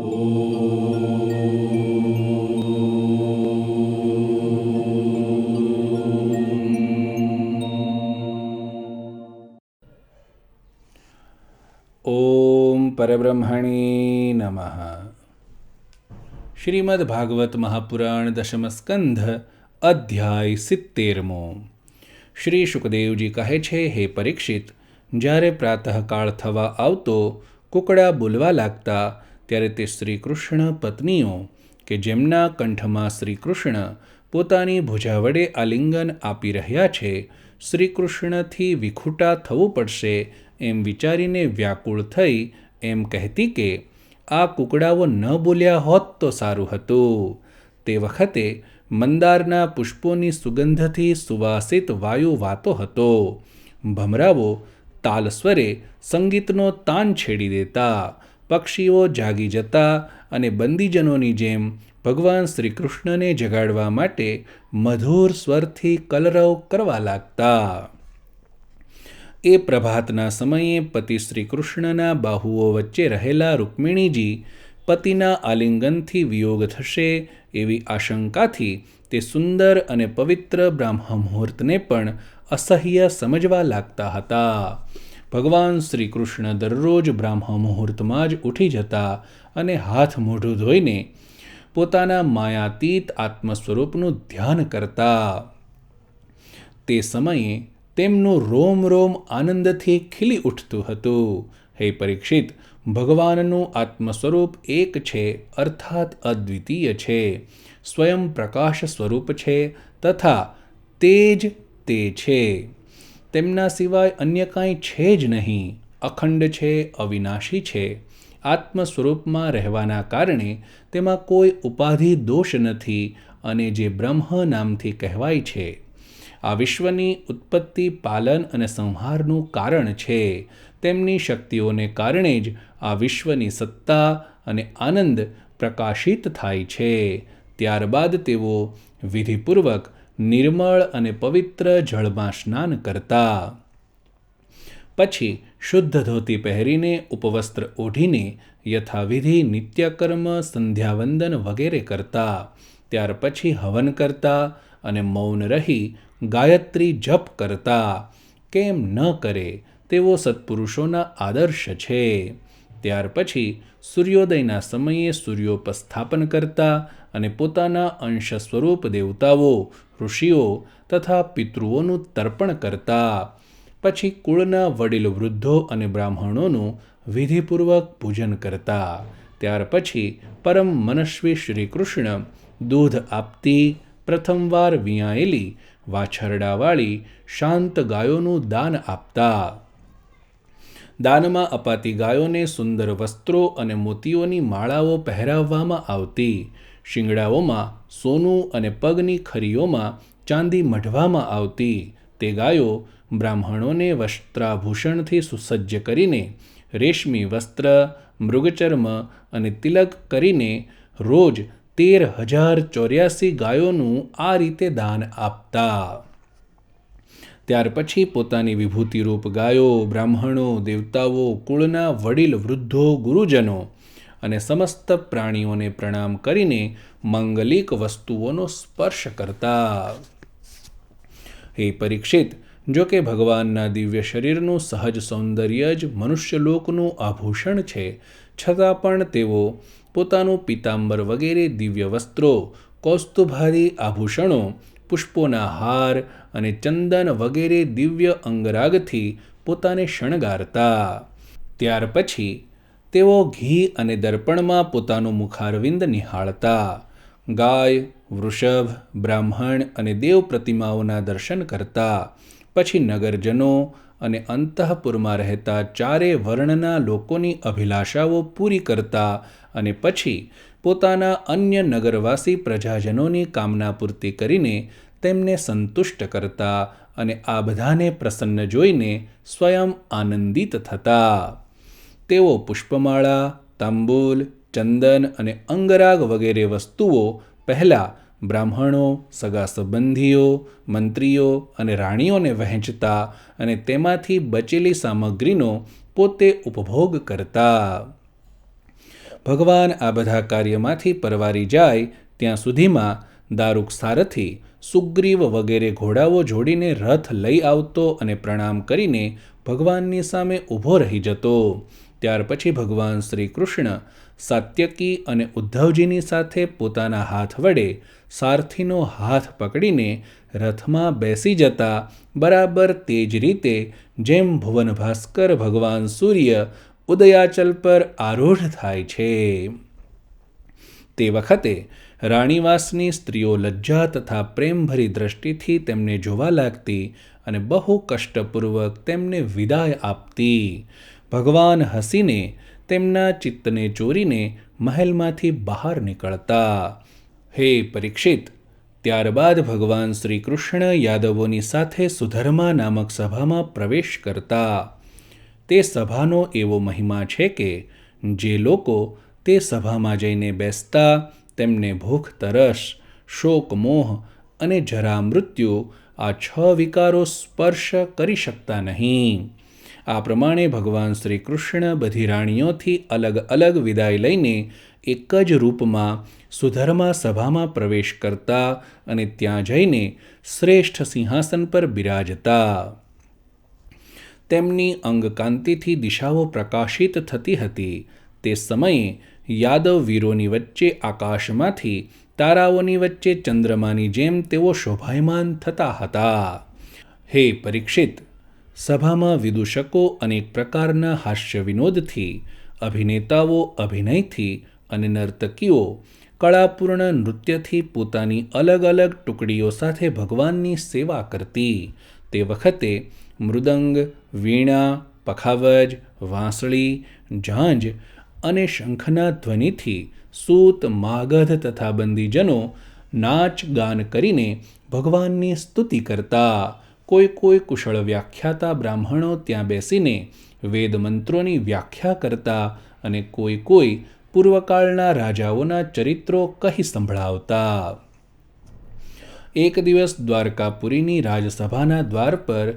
ઓમ પરબ્રહ્મણી નમઃ શ્રીમદ ભાગવત મહાપુરાણ દશમ સ્કંધ અધ્યાય સિત્તેરમો શ્રી શુકદેવજી કહે છે હે પરીક્ષિત જ્યારે પ્રાતઃકાળ થવા આવતો કુકડા બોલવા લાગતા ત્યારે તે શ્રીકૃષ્ણ પત્નીઓ કે જેમના કંઠમાં શ્રીકૃષ્ણ પોતાની ભુજા વડે આલિંગન આપી રહ્યા છે, શ્રીકૃષ્ણથી વિખૂટા થવું પડશે એમ વિચારીને વ્યાકુળ થઈ એમ કહેતી કે, આ કુકડાઓ ન બોલ્યા હોત તો સારું હતું. તે વખતે મંદારના પુષ્પોની સુગંધથી સુવાસિત વાયુ વાતો હતો. ભમરાવો તાલસ્વરે સંગીતનો તાન છેડી દેતા પક્ષીઓ જાગી જતા અને બંદીજનોની જેમ ભગવાન શ્રી કૃષ્ણને જગાડવા માટે મધુર સ્વરથી કલરવ કરવા લાગતા. એ પ્રભાતના સમયે પતિ શ્રી કૃષ્ણના બાહુઓ વચ્ચે રહેલા રૂકમિણીજી પતિના આલિંગનથી વિયોગ થશે એવી આશંકાથી તે સુંદર અને પવિત્ર બ્રાહ્મ મુહૂર્તને પણ અસહ્ય સમજવા લાગતા હતા. ભગવાન શ્રી કૃષ્ણ દરરોજ બ્રાહ્મ મુહૂર્તમાં જ ઉઠી જતા અને હાથ મોઢું ધોઈને પોતાના માયાતીત આત્મ સ્વરૂપનું ધ્યાન કરતા. તે સમયે તેમનું રોમ રોમ આનંદથી ખીલી ઉઠતું હતું. હે પરીક્ષિત, ભગવાનનું આત્મ સ્વરૂપ એક છે, અર્થાત અદ્વિતીય છે. સ્વયં પ્રકાશ સ્વરૂપ છે તથા તે જ તે છે. તેમના સિવાય અન્ય કાંઈ છે જ નહીં. અખંડ છે, અવિનાશી છે. આત્મ સ્વરૂપમાં રહેવાના કારણે તેમાં કોઈ ઉપાધિ દોષ નથી અને જે બ્રહ્મ નામથી કહેવાય છે. આ વિશ્વની ઉત્પત્તિ, પાલન અને સંહારનું કારણ છે. તેમની શક્તિઓને કારણે જ આ વિશ્વની સત્તા અને આનંદ પ્રકાશિત થાય છે. ત્યારબાદ તેઓ વિધિપૂર્વક નિર્મળ અને પવિત્ર જળમાં સ્નાન કરતા. પછી શુદ્ધ ધોતી પહેરીને ઉપવસ્ત્ર ઓઢીને યથાવિધિ નિત્યકર્મ સંધ્યાવંદન વગેરે કરતા. ત્યાર પછી હવન કરતા અને મૌન રહી ગાયત્રી જપ કરતા. કેમ ન કરે તેવો સત્પુરુષોના આદર્શ છે. ત્યાર પછી સૂર્યોદયના સમયે સૂર્યોપસ્થાપન કરતા અને પોતાના અંશ સ્વરૂપ દેવતાઓ, ઋષિઓ તથા પિતૃઓનું તર્પણ કરતા. પછી કુળના વડીલ વૃદ્ધો અને બ્રાહ્મણોનું વિધિપૂર્વક પૂજન કરતા. ત્યાર પછી પરમ મનસ્વી શ્રી કૃષ્ણ દૂધ આપતી, પ્રથમવાર વિયાયેલી, વાછરડાવાળી, શાંત ગાયોનું દાન આપતા. દાનમાં અપાતી ગાયોને સુંદર વસ્ત્રો અને મોતીઓની માળાઓ પહેરાવવામાં આવતી. શિંગડાઓમાં, સોનું અને પગની ખરીઓમાં ચાંદી મઢવામાં આવતી. તે ગાયો બ્રાહ્મણોને વસ્ત્રાભૂષણથી સુસજ્જ કરીને, રેશમી વસ્ત્ર, મૃગચર્મ અને તિલક કરીને રોજ તેર હજાર ચોર્યાસી ગાયોનું આ રીતે દાન આપતા. ત્યાર પછી પોતાની વિભૂતિરૂપ ગાયો, બ્રાહ્મણો, દેવતાઓ, કુળના વડીલ, વૃદ્ધો, ગુરુજનો અને સમસ્ત પ્રાણીઓને પ્રણામ કરીને માંગલિક વસ્તુઓનો સ્પર્શ કરતા. હે પરીક્ષિત, જો કે ભગવાનના દિવ્ય શરીરનું સહજ સૌંદર્ય જ મનુષ્યલોકનું આભૂષણ છે, છતાં પણ તેઓ પોતાનું પિતાંબર વગેરે દિવ્ય વસ્ત્રો કૌસ્તુભારી આભૂષણો, પુષ્પોના હાર અને ચંદન વગેરે દિવ્ય અંગરાગથી પોતાને શણગારતા. ત્યાર પછી તેઓ ઘી અને દર્પણમાં પોતાનું મુખારવિંદ નિહાળતા, ગાય, વૃષભ, બ્રાહ્મણ અને દેવ પ્રતિમાઓના દર્શન કરતા, પછી નગરજનો અને અંતઃપુરમાં રહેતા ચારે વર્ણના લોકોની અભિલાષાઓ પૂરી કરતા અને પછી પોતાના અન્ય નગરવાસી પ્રજાજનોની કામના પૂર્તિ કરીને તેમને સંતુષ્ટ કરતા અને આ બધાને પ્રસન્ન જોઈને સ્વયં આનંદિત થતા. તેઓ પુષ્પમાળા, તાંબૂલ, ચંદન અને અંગરાગ વગેરે વસ્તુઓ પહેલાં બ્રાહ્મણો સગા સંબંધીઓ મંત્રીઓ અને રાણીઓને વહેંચતા અને તેમાંથી બચેલી સામગ્રીનો પોતે ઉપભોગ કરતા. ભગવાન આ બધા કાર્યમાંથી પરવારી જાય ત્યાં સુધીમાં દારૂક સારથી સુગ્રીવ વગેરે ઘોડાઓ જોડીને રથ લઈ આવતો અને પ્રણામ કરીને ભગવાનની સામે ઊભો રહી જતો. ત્યાર પછી ભગવાન શ્રી કૃષ્ણ સાત્યકી અને ઉદ્ધવજીની સાથે પોતાના હાથ વડે સારથીનો હાથ પકડીને રથમાં બેસી જતા બરાબર તે જ રીતે જેમ ભુવન ભાસ્કર ભગવાન સૂર્ય ઉદયાચલ પર આરૂઢ થાય છે. તે વખતે રાણીવાસની સ્ત્રીઓ લજ્જા તથા પ્રેમભરી દ્રષ્ટિથી તેમને જોવા લાગતી અને બહુ કષ્ટપૂર્વક તેમને વિદાય આપતી. ભગવાન હસીને તેમના ચિત્તને ચોરીને મહેલમાંથી બહાર નીકળતા. હે પરીક્ષિત, ત્યારબાદ ભગવાન શ્રી કૃષ્ણ યાદવોની સાથે સુધર્મા નામક સભામાં પ્રવેશ કરતા. તે સભાનો એવો મહિમા છે કે, જે લોકો તે સભામાં જઈને બેસતા, તેમને ભૂખ, તરસ, શોક, મોહ અને જરા મૃત્યુ આ છ વિકારો સ્પર્શ કરી શકતા નહીં. આ પ્રમાણે ભગવાન શ્રી કૃષ્ણ બધી રાણીઓથી અલગ અલગ વિદાય લઈને એક જ રૂપમાં સુધર્મા સભામાં પ્રવેશ કરતા અને ત્યાં જઈને શ્રેષ્ઠ સિંહાસન પર બિરાજતા. તેમની અંગકાંતિથી દિશાઓ પ્રકાશિત થતી હતી. તે સમયે યાદવ વીરોની વચ્ચે આકાશમાંથી તારાઓની વચ્ચે ચંદ્રમાની જેમ તેઓ શોભાયમાન થતા હતા. હે પરીક્ષિત સભામાં વિદૂષકો અનેક પ્રકારના હાસ્ય વિનોદથી, અભિનેતાઓ અભિનયથી અને નર્તકીઓ કળાપૂર્ણ નૃત્યથી પોતાની અલગ અલગ ટુકડીઓ સાથે ભગવાનની સેવા કરતી. તે વખતે મૃદંગ, વીણા, પખાવજ, વાંસળી, ઝાંઝ અને શંખના ધ્વનિથી સૂત, માગધ તથા બંદીજનો નાચ ગાન કરીને ભગવાનની સ્તુતિ કરતા. કોઈ કોઈ કુશળ વ્યાખ્યાતા બ્રાહ્મણો ત્યાં બેસીને વેદ મંત્રોની વ્યાખ્યા કરતા અને કોઈ કોઈ પૂર્વકાળના રાજાઓના ચરિત્રો કહી સંભળાવતા. એક દિવસ દ્વારકાપુરીની રાજસભાના દ્વાર પર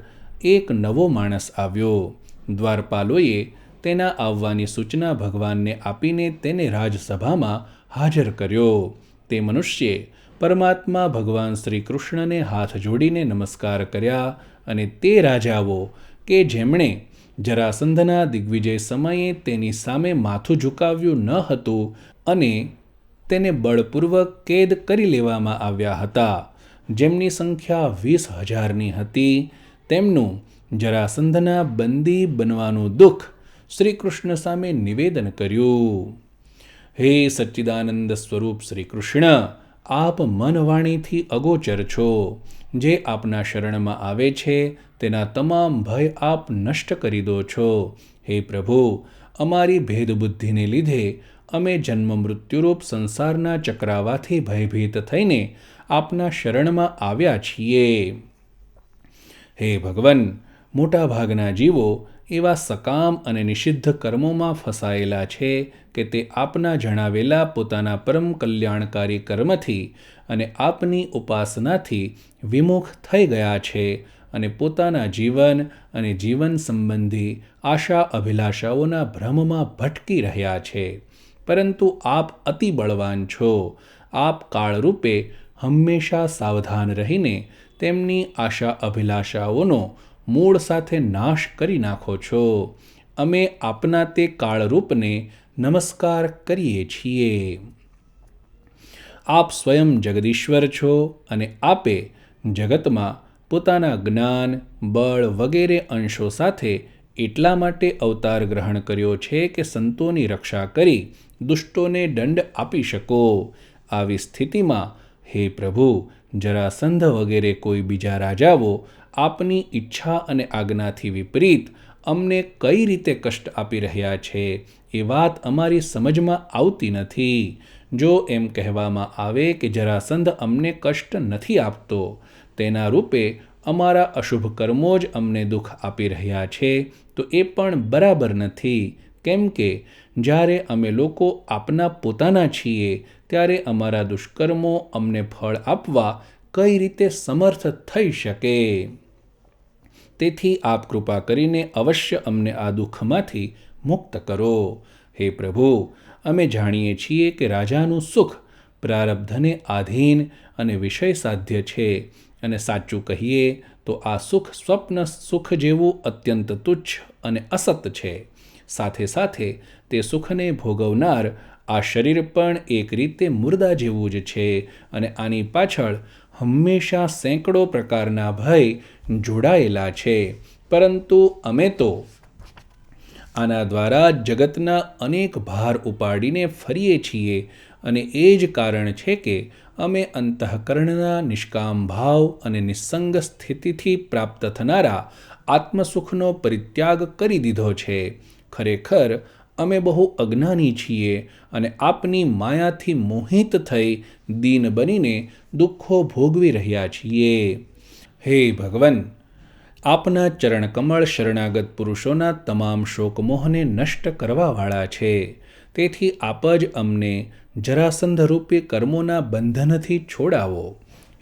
એક નવો માણસ આવ્યો. દ્વારપાલોએ તેના આવવાની સૂચના ભગવાનને આપીને તેને રાજસભામાં હાજર કર્યો. તે મનુષ્યે પરમાત્મા ભગવાન શ્રી કૃષ્ણને હાથ જોડીને નમસ્કાર કર્યા અને તે રાજાઓ કે જેમણે જરાસંધના દિગ્વિજય સમયે તેની સામે માથું ઝુકાવ્યું ન હતું અને તેને બળપૂર્વક કેદ કરી લેવામાં આવ્યા હતા. જેમની સંખ્યા વીસ હજારની હતી, તેમનું જરાસંધના બંદી બનવાનું દુઃખ શ્રી કૃષ્ણ સામે નિવેદન કર્યું. હે સચ્ચિદાનંદ સ્વરૂપ શ્રી કૃષ્ણ આપ મનવાણીથી અગોચર છો. જે આપના શરણમાં આવે છે, તેના તમામ ભય આપ નષ્ટ કરી દો છો. હે પ્રભુ, અમારી ભેદબુદ્ધિને લીધે અમે જન્મ મૃત્યુરૂપ સંસારના ચક્રાવાથી ભયભીત થઈને આપના શરણમાં આવ્યા છીએ. હે ભગવન, મોટાભાગના જીવો એવા સકામ અને નિષિદ્ધ કર્મોમાં ફસાયેલા છે કે તે આપના જણાવેલા પોતાના પરમ કલ્યાણકારી કર્મથી અને આપની ઉપાસનાથી વિમુખ થઈ ગયા છે અને પોતાના જીવન અને જીવન સંબંધી આશા અભિલાષાઓના ભ્રમમાં ભટકી રહ્યા છે. પરંતુ આપ અતિ બળવાન છો. આપ કાળરૂપે હંમેશા સાવધાન રહીને તેમની આશા અભિલાષાઓનો મૂળ સાથે નાશ કરી નાખો છો. અમે આપના તે કાળરૂપને નમસ્કાર કરીએ છીએ. આપ સ્વયં જગદીશ્વર છો અને આપે જગતમાં પોતાના જ્ઞાન, બળ વગેરે અંશો સાથે એટલા માટે અવતાર ગ્રહણ કર્યો છે કે સંતોની રક્ષા કરી દુષ્ટોને દંડ આપી શકો. આવી સ્થિતિમાં, હે પ્રભુ જરાસંધ વગેરે કોઈ બીજા રાજાઓ આપની ઈચ્છા અને આજ્ઞાથી વિપરીત અમને કઈ રીતે કષ્ટ આપી રહ્યા છે એ વાત અમારી સમજમાં આવતી નથી. જો એમ કહેવામાં આવે કે જરાસંધ અમને કષ્ટ નથી આપતો, તેના રૂપે અમારા અશુભ કર્મો જ અમને દુઃખ આપી રહ્યા છે, તો એ પણ બરાબર નથી. કેમ કે જ્યારે અમે લોકો આપના પોતાના છીએ, ત્યારે અમારા દુષ્કર્મો અમને ફળ આપવા કઈ રીતે સમર્થ થઈ શકે? તેથી આપ કૃપા કરીને અવશ્ય અમને આ દુઃખમાંથી મુક્ત કરો. હે પ્રભુ, અમે જાણીએ છીએ કે રાજાનું સુખ પ્રારબ્ધને આધીન અને વિષય સાધ્ય છે અને સાચું કહીએ તો આ સુખ સ્વપ્ન સુખ જેવું અત્યંત તુચ્છ અને અસત છે. સાથે સાથે તે સુખને ભોગવનાર આ શરીર પણ એક રીતે મુર્દા જેવું જ છે અને આની પાછળ હંમેશા સેંકડો પ્રકારના ભય જોડાયેલા છે. પરંતુ અમે તો આના દ્વારા જગતના અનેક ભાર ઉપાડીને ફરીએ છીએ અને એ જ કારણ છે કે અમે અંતઃકરણના નિષ્કામ ભાવ અને નિસંગ સ્થિતિથી પ્રાપ્ત થનારા આત્મસુખનો પરિત્યાગ કરી દીધો છે. ખરેખર, અમે બહુ અજ્ઞાની છીએ અને આપની માયાથી મોહિત થઈ દીન બનીને દુઃખો ભોગવી રહ્યા છીએ. હે ભગવન! આપના ચરણકમળ શરણાગત પુરુષોના તમામ શોકમોહને નષ્ટ કરવાવાળા છે. તેથી આપ જ અમને જરાસંધરૂપી કર્મોના બંધનથી છોડાવો.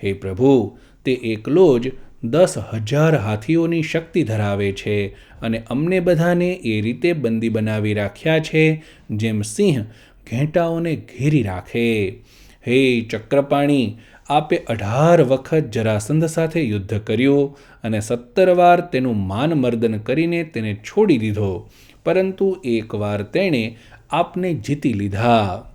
હે પ્રભુ, તે એકલો જ દસ હજાર હાથીઓની શક્તિ ધરાવે છે અને અમને બધાને એ રીતે બંદી બનાવી રાખ્યા છે, જેમ સિંહ ઘેંટાઓને ઘેરી રાખે. હે ચક્રપાણી આપે અઢાર વખત જરાસંધ સાથે યુદ્ધ કર્યું અને સત્તર વાર તેનું માનમર્દન કરીને તેને છોડી દીધો. પરંતુ એકવાર તેણે આપને જીતી લીધા.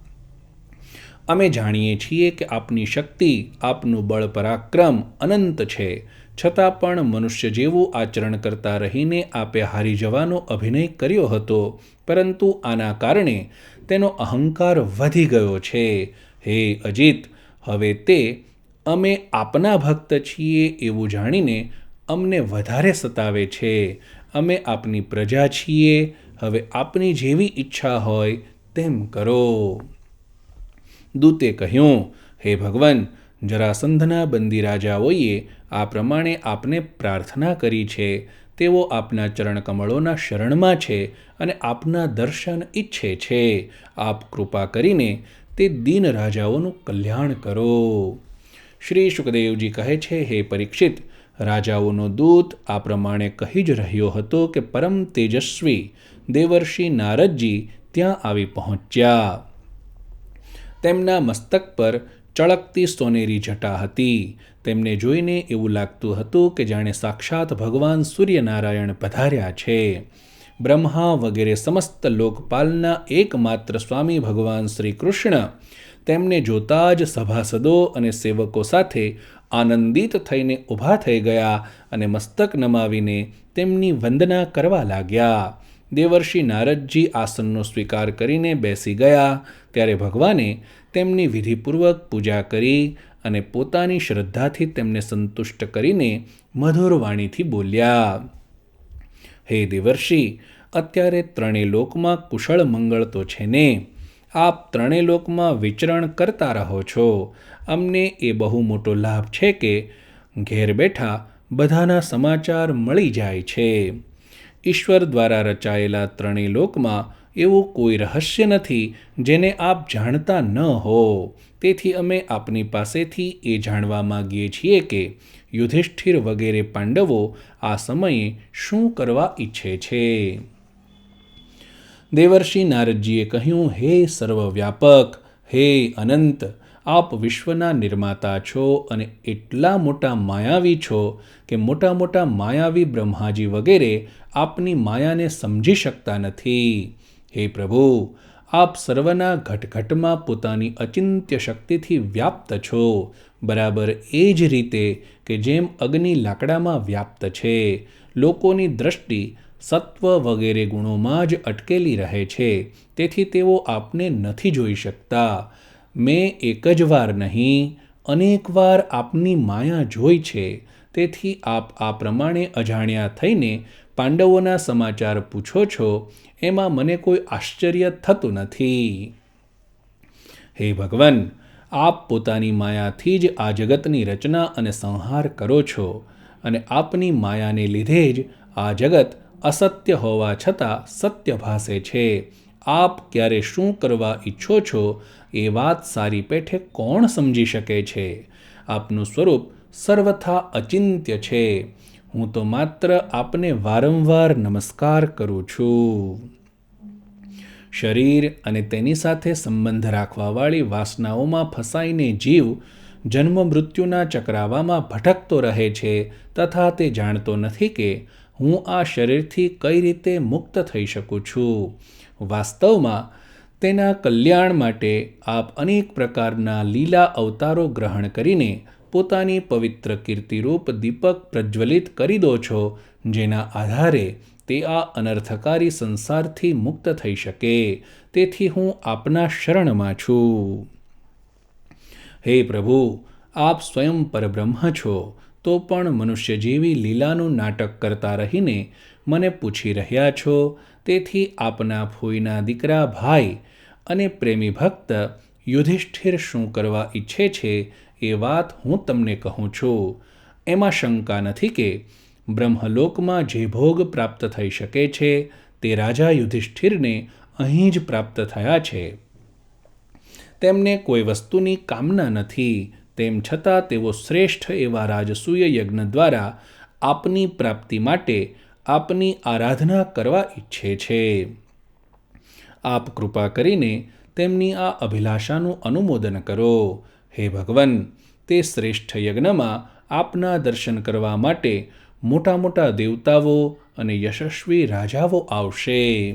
અમે જાણીએ છીએ કે આપની શક્તિ, આપનું બળ પરાક્રમ અનંત છે. છતાં પણ મનુષ્ય જેવું આચરણ કરતા રહીને આપે હારી જવાનો અભિનય કર્યો હતો. પરંતુ આના કારણે તેનો અહંકાર વધી ગયો છે. હે અજીત હવે તે, અમે આપના ભક્ત છીએ એવું જાણીને અમને વધારે સતાવે છે. અમે આપની પ્રજા છીએ, હવે આપની જેવી ઈચ્છા હોય તેમ કરો. દૂતે કહ્યું, હે ભગવાન જરાસંધના બંદી રાજાઓએ આ પ્રમાણે આપને પ્રાર્થના કરી છે. તેઓ આપના ચરણકમળોના શરણમાં છે અને આપના દર્શન ઈચ્છે છે. આપ કૃપા કરીને તે દીન રાજાઓનું કલ્યાણ કરો. શ્રી સુખદેવજી કહે છે, હે પરીક્ષિત, રાજાઓનો દૂત આ પ્રમાણે કહી જ રહ્યો હતો કે પરમ તેજસ્વી દેવર્ષિ નારદજી ત્યાં આવી પહોંચ્યા. તેમના મસ્તક પર ચળકતી સોનેરી જટા હતી. તેમને જોઈને એવું લાગતું હતું કે જાણે સાક્ષાત ભગવાન સૂર્યનારાયણ પધાર્યા છે. બ્રહ્મા વગેરે સમસ્ત લોકપાલના એકમાત્ર સ્વામી ભગવાન શ્રી કૃષ્ણ તેમને જોતા જ સભાસદો અને સેવકો સાથે આનંદિત થઈને ઊભા થઈ ગયા અને મસ્તક નમાવીને તેમની વંદના કરવા લાગ્યા. દેવર્ષિ નારદજી આસનનો સ્વીકાર કરીને બેસી ગયા, ત્યારે ભગવાને તેમની વિધિપૂર્વક પૂજા કરી અને પોતાની શ્રદ્ધાથી તેમને સંતુષ્ટ કરીને મધુર વાણીથી બોલ્યા હે દેવર્ષિ, અત્યારે ત્રણેય લોકમાં કુશળ મંગળ તો છે ને. આપ ત્રણેય લોકમાં વિચરણ કરતા રહો છો. અમને એ બહુ મોટો લાભ છે કે ઘેર બેઠા બધાના સમાચાર મળી જાય છે. ઈશ્વર દ્વારા રચાયેલા ત્રણેય લોકમાં એવું કોઈ રહસ્ય નથી જેને આપ જાણતા ન હો. તેથી અમે આપની પાસેથી એ જાણવા માગીએ છીએ કે યુધિષ્ઠિર વગેરે પાંડવો આ સમયે શું કરવા ઈચ્છે છે? દેવર્ષિ નારદજીએ કહ્યું, હે સર્વવ્યાપક, હે અનંત, આપ વિશ્વના નિર્માતા છો અને એટલા મોટા માયાવી છો કે મોટા મોટા માયાવી બ્રહ્માજી વગેરે આપની માયાને સમજી શકતા નથી. હે પ્રભુ, આપ સર્વના ઘટઘટમાં પોતાની અચિંત્ય શક્તિથી વ્યાપ્ત છો. બરાબર એ જ રીતે કે જેમ અગ્નિ લાકડામાં વ્યાપ્ત છે, લોકોની દ્રષ્ટિ સત્વ વગેરે ગુણોમાં જ અટકેલી રહે છે, તેથી તેઓ આપને નથી જોઈ શકતા. મેં એક જ વાર નહીં અનેકવાર આપની માયા જોઈ છે, તેથી આપ આ પ્રમાણે અજાણ્યા થઈને પાંડવોના સમાચાર પૂછો છો, એમાં મને કોઈ આશ્ચર્ય થતું નથી. હે ભગવાન આપ પોતાની માયાથી જ આ જગતની રચના અને સંહાર કરો છો અને આપની માયાને લીધે જ આ જગત અસત્ય હોવા છતાં સત્ય ભાસે છે. આપ ક્યારે શું કરવા ઈચ્છો છો એ વાત સારી પેઠે કોણ સમજી શકે છે? આપનું સ્વરૂપ સર્વથા અચિંત્ય છે. હું તો માત્ર આપને વારંવાર નમસ્કાર કરું છું. શરીર અને તેની સાથે સંબંધ રાખવાવાળી વાસનાઓમાં ફસાઈને જીવ જન્મ મૃત્યુના ચક્રાવામાં ભટકતો રહે છે તથા તે જાણતો નથી કે હું આ શરીરથી કઈ રીતે મુક્ત થઈ શકું છું. વાસ્તવમાં, તેના કલ્યાણ માટે આપ અનેક પ્રકારના લીલા અવતારો ગ્રહણ કરીને પોતાની પવિત્ર કીર્તિરૂપ દીપક પ્રજ્વલિત કરી દો છો, જેના આધારે તે આ અનર્થકારી સંસારથી મુક્ત થઈ શકે. તેથી હું આપના શરણમાં છું. હે પ્રભુ, આપ સ્વયં પરબ્રહ્મ છો, તો પણ મનુષ્ય જેવી લીલાનું નાટક કરતા રહીને મને પૂછી રહ્યા છો, તેથી આપના ફોઈના દીકરા ભાઈ અને પ્રેમી ભક્ત યુધિષ્ઠિર શું કરવા ઈચ્છે છે એ વાત હું તમને કહું છું. એમાં શંકા નથી કે બ્રહ્મલોકમાં જે ભોગ પ્રાપ્ત થઈ શકે છે, તે રાજા યુધિષ્ઠિરને અહીં જ પ્રાપ્ત થયા છે. તેમને કોઈ વસ્તુની કામના નથી, તેમ છતાં તેઓ શ્રેષ્ઠ એવા રાજસૂય યજ્ઞ દ્વારા આપની પ્રાપ્તિ માટે આપની આરાધના કરવા ઈચ્છે છે. આપ કૃપા કરીને તેમની આ અભિલાષાનું અનુમોદન કરો. હે ભગવાન, તે શ્રેષ્ઠ યજ્ઞમાં આપના દર્શન કરવા માટે મોટા મોટા દેવતાઓ અને યશસ્વી રાજાઓ આવશે.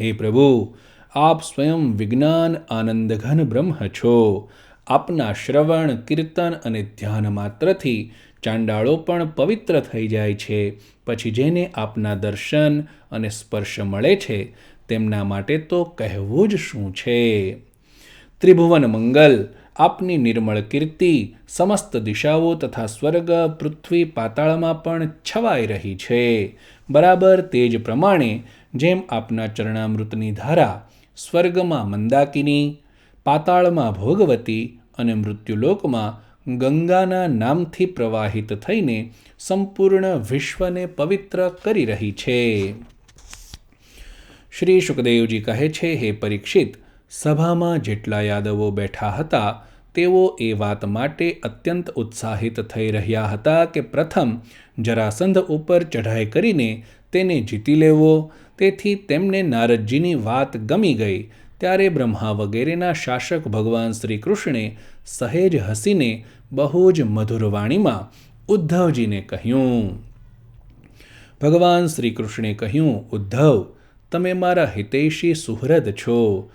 હે પ્રભુ, આપ સ્વયં વિજ્ઞાન આનંદઘન બ્રહ્મ છો. આપના શ્રવણ, કીર્તન અને ધ્યાન માત્રથી ચાંડાળો પણ પવિત્ર થઈ જાય છે. પછી જેને આપના દર્શન અને સ્પર્શ મળે છે, તેમના માટે તો કહેવું જ શું છે? ત્રિભુવન મંગલ આપની નિર્મળ કીર્તિ સમસ્ત દિશાઓ તથા સ્વર્ગ, પૃથ્વી પાતાળમાં પણ છવાઈ રહી છે. બરાબર તે જ પ્રમાણે જેમ આપના ચરણામૃતની ધારા સ્વર્ગમાં મંદાકિની, પાતાળમાં ભોગવતી અને મૃત્યુલોકમાં ગંગાના નામથી પ્રવાહિત થઈને સંપૂર્ણ વિશ્વને પવિત્ર કરી રહી છે. શ્રી સુખદેવજી કહે છે, હે પરીક્ષિત, સભામાં જેટલા યાદવો બેઠા હતા તેઓ એ વાત માટે અત્યંત ઉત્સાહિત થઈ રહ્યા હતા કે પ્રથમ જરાસંધ ઉપર ચઢાઈ કરીને તેને જીતી લેવો. તેથી તેમને નારદજીની વાત ગમી ગઈ. ત્યારે બ્રહ્મા વગેરેના શાસક ભગવાન શ્રી કૃષ્ણે સહેજ હસીને બહુ જ મધુર વાણીમાં ઉદ્ધવજીને કહ્યું, ભગવાન શ્રી કૃષ્ણે કહ્યું, ઉદ્ધવ, તમે મારા હિતૈષી સુહૃદ છો.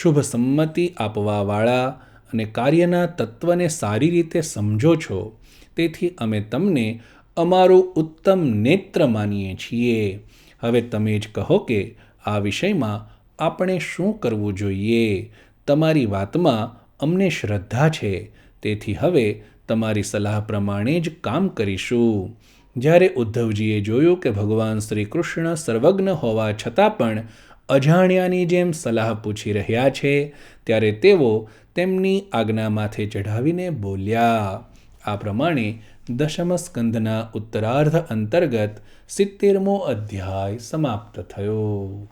શુભ સંમતિ આપવાવાળા અને કાર્યના તત્વને સારી રીતે સમજો છો, તેથી અમે તમને અમારું ઉત્તમ નેત્ર માનીએ છીએ. હવે તમે જ કહો કે આ વિષયમાં આપણે શું કરવું જોઈએ? તમારી વાતમાં અમને શ્રદ્ધા છે, તેથી હવે તમારી સલાહ પ્રમાણે જ કામ કરીશું. જ્યારે ઉદ્ધવજીએ જોયું કે ભગવાન શ્રી કૃષ્ણ સર્વજ્ઞ હોવા છતાં પણ અજાણ્યાની જેમ સલાહ પૂછી રહ્યા છે, ત્યારે તેઓ તેમની આજ્ઞા માથે ચઢાવીને બોલ્યા, આ પ્રમાણે દશમ સ્કંદના ઉત્તરાર્ધ અંતર્ગત સિત્તેરમો અધ્યાય સમાપ્ત થયો.